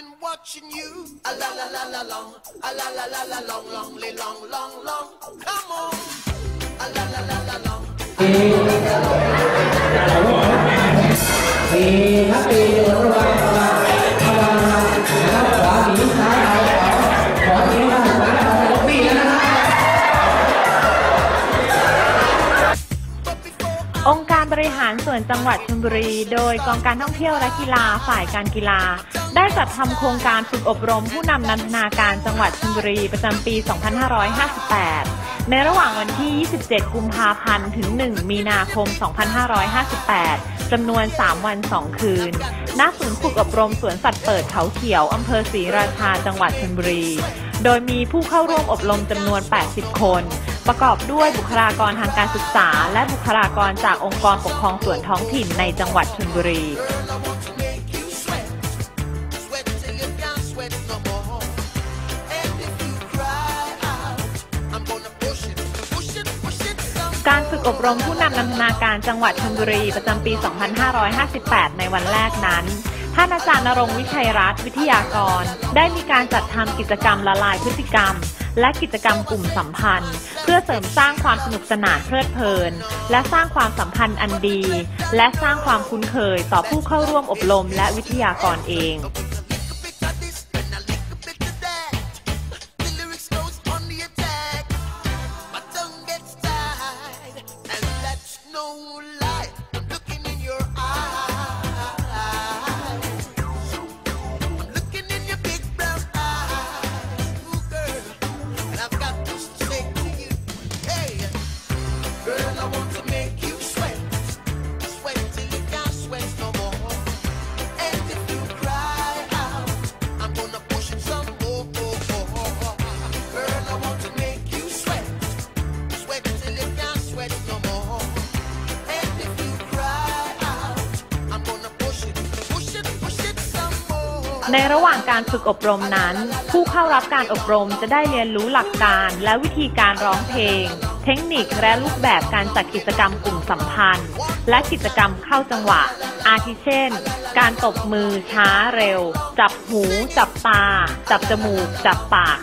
been watching you. A la la la la long, a la la la la long, long, li- long, long, long. Come on. A la la la la long. ปีครับปีอยู่ระหว่างระหว่างระหว่างนะครับขวาสีซ้ายเอาขวาสีด้านซ้ายเอาล็อบบี้แล้วนะครับ But before องค์การบริหารส่วนจังหวัดชลบุรี โดยกองการท่องเที่ยวและกีฬาฝ่ายการกีฬา ได้จัดทำโครงการฝึกอบรมผู้นำนันทนาการจังหวัดชลบุรีประจำปี 2558 ในระหว่างวันที่ 27 กุมภาพันธ์ ถึง 1 มีนาคม 2558 จำนวน 3 วัน 2 คืน ณ ศูนย์ฝึกอบรมสวนสัตว์เปิดเขาเขียว อำเภอศรีราชา จังหวัดชลบุรี โดยมีผู้เข้าร่วมอบรมจำนวน 80 คน ประกอบด้วยบุคลากรทางการศึกษา และบุคลากรจากองค์กรปกครองส่วนท้องถิ่นในจังหวัดชลบุรี กอบรมผู้นำนันทนาการจังหวัดชลบุรีประจำปี 2558 ในวันแรกนั้น ท่านอาจารย์นรงวิชัยรัตน์วิทยากร ได้มีการจัดทำกิจกรรมละลายพฤติกรรม และกิจกรรมกลุ่มสัมพันธ์ เพื่อเสริมสร้างความสนุกสนานเพลิดเพลิน และสร้างความสัมพันธ์อันดี และสร้างความคุ้นเคยต่อผู้เข้าร่วมอบรมและวิทยากรเอง ในระหว่างการฝึกอบรมนั้น ผู้เข้ารับการอบรมจะได้เรียนรู้หลักการและวิธีการร้องเพลง เทคนิคและรูปแบบการจัดกิจกรรมกลุ่มสัมพันธ์ และกิจกรรมเข้าจังหวะ อาทิเช่น การตบมือช้าเร็ว จับหู จับตา จับจมูก จับปาก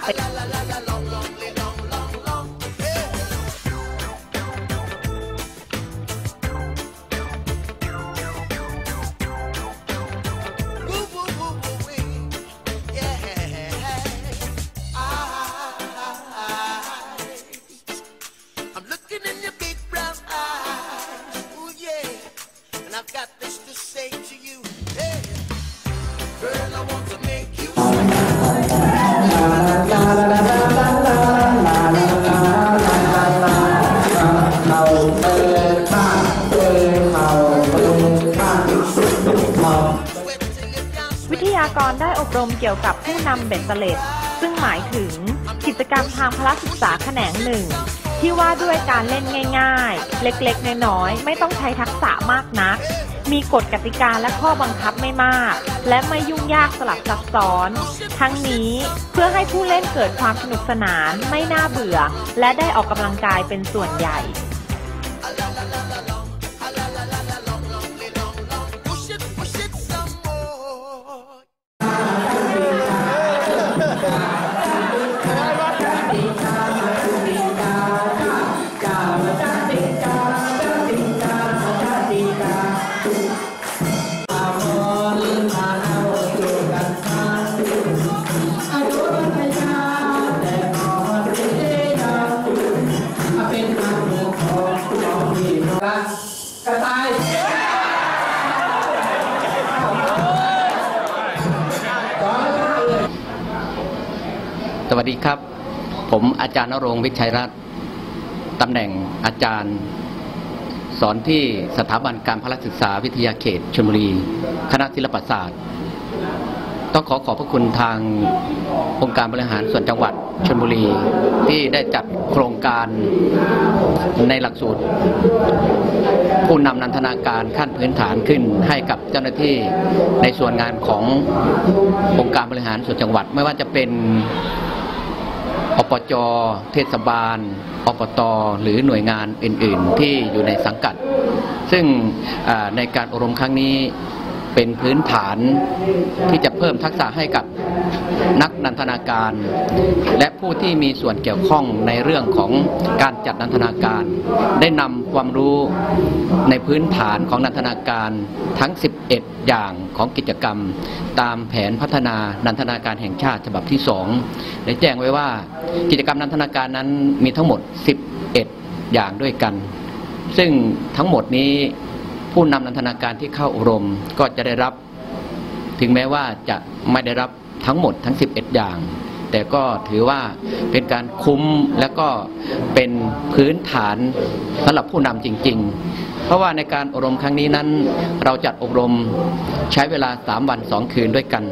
วิทยากรได้อบรมเกี่ยวกับผู้นำเบ็ดเตล็ดซึ่งหมายถึงกิจกรรมทางพละศึกษาแขนงหนึ่ง ที่ว่าด้วยการเล่นง่าย ๆ เล็กๆ น้อยๆ ไม่ต้องใช้ทักษะมากนัก มีกฎกติกาและข้อบังคับไม่มาก และไม่ยุ่งยากสลับซับซ้อน ทั้งนี้เพื่อให้ผู้เล่นเกิดความสนุกสนาน ไม่น่าเบื่อ และได้ออกกำลังกายเป็นส่วนใหญ่ กระต่ายสวัสดีครับ ผมอาจารย์นรงค์วิชัยรัตน์ตำแหน่งอาจารย์ สอนที่สถาบันการพละศึกษาวิทยาเขตชลบุรี คณะศิลปศาสตร์ ต้องขอขอบพระคุณทางองค์การบริหารส่วนจังหวัดชลบุรี ที่ได้จัดโครงการในหลักสูตร ผู้นำนันทนาการขั้นพื้นฐานขึ้นให้กับเจ้าหน้าที่ในส่วนงานขององค์การบริหารส่วนจังหวัด ไม่ว่าจะเป็นอปจ เทศบาลอบตหรือหน่วยงานอื่น ๆ ที่อยู่ในสังกัด ซึ่งในการอบรมครั้งนี้ เป็นพื้นฐานที่จะเพิ่มทักษะให้กับนักนันทนาการ และผู้ที่มีส่วนเกี่ยวข้องในเรื่องของการจัดนันทนาการ ได้นำความรู้ในพื้นฐานของนันทนาการทั้ง 11 อย่างของกิจกรรม ตามแผนพัฒนานันทนาการแห่งชาติฉบับที่ 2 ได้แจ้งไว้ว่ากิจกรรมนันทนาการนั้นมีทั้งหมด 11 อย่างด้วยกัน ซึ่งทั้งหมดนี้ ผู้นำนันทนาการที่เข้าอบรมก็จะได้รับ ถึงแม้ว่าจะไม่ได้รับทั้งหมดทั้ง 11 อย่าง แต่ก็ถือว่าเป็นการคุ้มและก็เป็นพื้นฐานสำหรับผู้นำจริง ๆ เพราะว่าในการอบรมครั้งนี้นั้น เราจัดอบรมใช้เวลา 3 วัน 2 คืนด้วยกัน